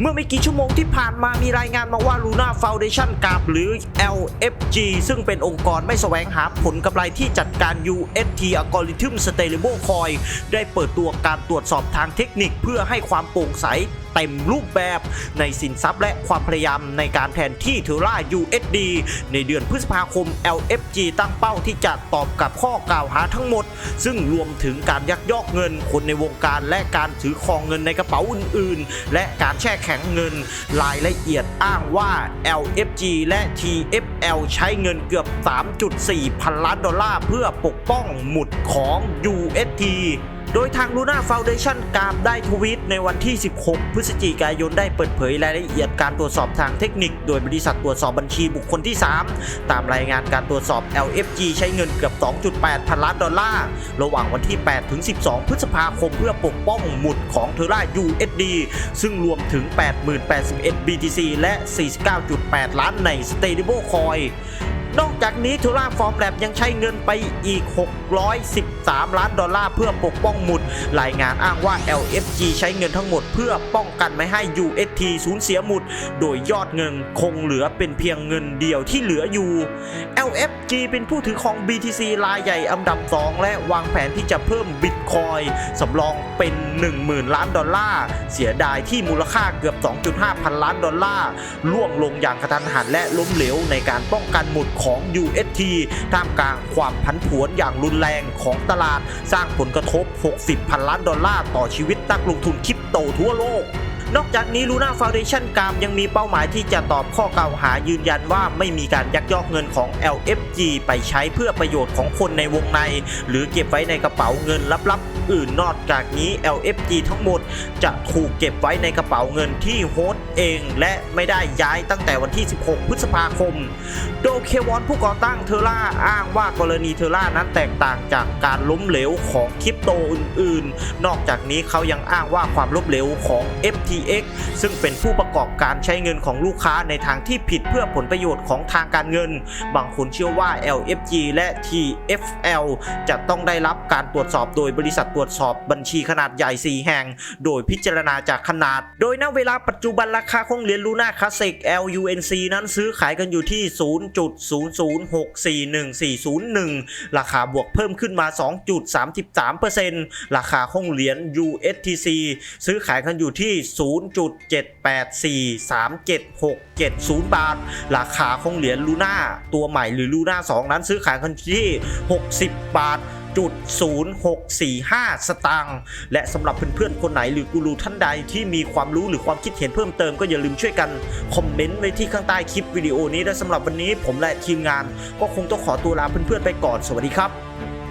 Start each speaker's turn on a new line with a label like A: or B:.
A: เมื่อไม่กี่ชั่วโมงที่ผ่านมามีรายงานมาว่า Luna Foundation กับหรือ LFG ซึ่งเป็นองค์กรไม่แสวงหาผลกำไรที่จัดการ UST Algorithm Stable Coin ได้เปิดตัวการตรวจสอบทางเทคนิคเพื่อให้ความโปร่งใสเต็มรูปแบบในสินทรัพย์และความพยายามในการแทนที่เทอร่า USD ในเดือนพฤษภาคม LFG ตั้งเป้าที่จะตอบกับข้อกล่าวหาทั้งหมด ซึ่งรวมถึงการยักยอกเงินคนในวงการและการถือครองเงินในกระเป๋าอื่นๆ และการแช่แข็งเงิน รายละเอียดอ้างว่า LFG และ TFL ใช้เงินเกือบ 3.4 พันล้านดอลลาร์เพื่อปกป้องหมุดของ UST โดยทาง Luna Foundation กราบได้ทวีตในวันที่ 16 พฤศจิกายนได้เปิดเผยรายละเอียดการตรวจสอบทางเทคนิค โดยบริษัทตรวจสอบบัญชีบุคคลที่ 3 ตามรายงานการตรวจสอบ LFG ใช้เงินเกือบ 2.8 พันล้านดอลลาร์ ระหว่างวันที่ 8 ถึง 12 พฤษภาคมเพื่อปกป้องหมุดของเทอร่า USD ซึ่งรวมถึง 80,081 BTC และ 49.8 ล้านใน Stable Coin นอกจากนี้ทูราฟอร์มแลบยังใช้เงินไปอีก 613 ล้านดอลลาร์เพื่อปกป้องหมุด รายงานอ้างว่า LFG ใช้เงินทั้งหมดเพื่อป้องกันไม่ให้ UST สูญเสียหมุด โดยยอดเงินคงเหลือเป็นเพียงเงินเดียวที่เหลืออยู่ LFG เป็นผู้ถือครอง BTC รายใหญ่อันดับ 2 และวางแผนที่จะเพิ่มบิตคอยสำรองเป็น 10,000 ล้านดอลลาร์เสียดายที่มูลค่าเกือบ 2.5 พันล้านดอลลาร์ล่วงลงอย่างกระทันหันและล้มเหลวในการป้องกันหมุดของ UST ท่ามกลางความผันผวนอย่างรุนแรงของตลาด สร้างผลกระทบ 60 พันล้านดอลลาร์ต่อชีวิตนักลงทุนคริปโตทั่วโลก นอกจากนี้ Luna Foundation กามยังมีเป้าหมายที่จะตอบข้อกล่าวหายืนยันว่าไม่มีการยักยอกเงินของ LFG ไปใช้เพื่อประโยชน์ของคนในวงใน หรือเก็บไว้ในกระเป๋าเงินลับๆ อื่นนอกจากนี้ LFG ทั้งหมดจะถูกเก็บไว้ในกระเป๋าเงินที่โฮสต์เอง และไม่ได้ย้ายตั้งแต่วันที่ 16 พฤษภาคม โดเควอนผู้ก่อตั้งเทอร่าอ้างว่ากรณีเทอร่านั้นแตกต่างจากการล้มเหลวของคริปโตอื่นๆ นอกจากนี้เขายังอ้างว่าความล้มเหลวของ FTX ซึ่งเป็นผู้ประกอบการใช้เงินของลูกค้าในทางที่ผิดเพื่อผลประโยชน์ของทางการเงิน บางคนเชื่อว่า LFG และ TFL จะต้องได้รับการตรวจสอบโดยบริษัทตรวจสอบบัญชีขนาดใหญ่ 4 แห่ง โดยพิจารณาจากขนาด โดยณเวลาปัจจุบันราคาของเหรียญลูน่าคลาสสิก LUNC นั้นซื้อขายกันอยู่ที่ 0.0064141ราคาบวกเพิ่มขึ้นมา 2.33%ราคาของเหรียญ USTC ซื้อขายกันอยู่ที่ 0 0.78437670 บาท ราคาของเหรียญลูน่าตัวใหม่หรือลูน่า2 นั้นซื้อขายกันที่ 60 บาทจุด0645 สตางค์และสำหรับเพื่อนๆ คนไหนหรือกูรูท่านใดที่มีความรู้หรือความคิดเห็นเพิ่มเติมก็อย่าลืมช่วยกัน คอมเมนต์ไว้ที่ข้างใต้คลิปวิดีโอนี้และสำหรับวันนี้ผมและทีมงาน ก็คงต้องขอตัวลาเพื่อนๆไปก่อนสวัสดีครับ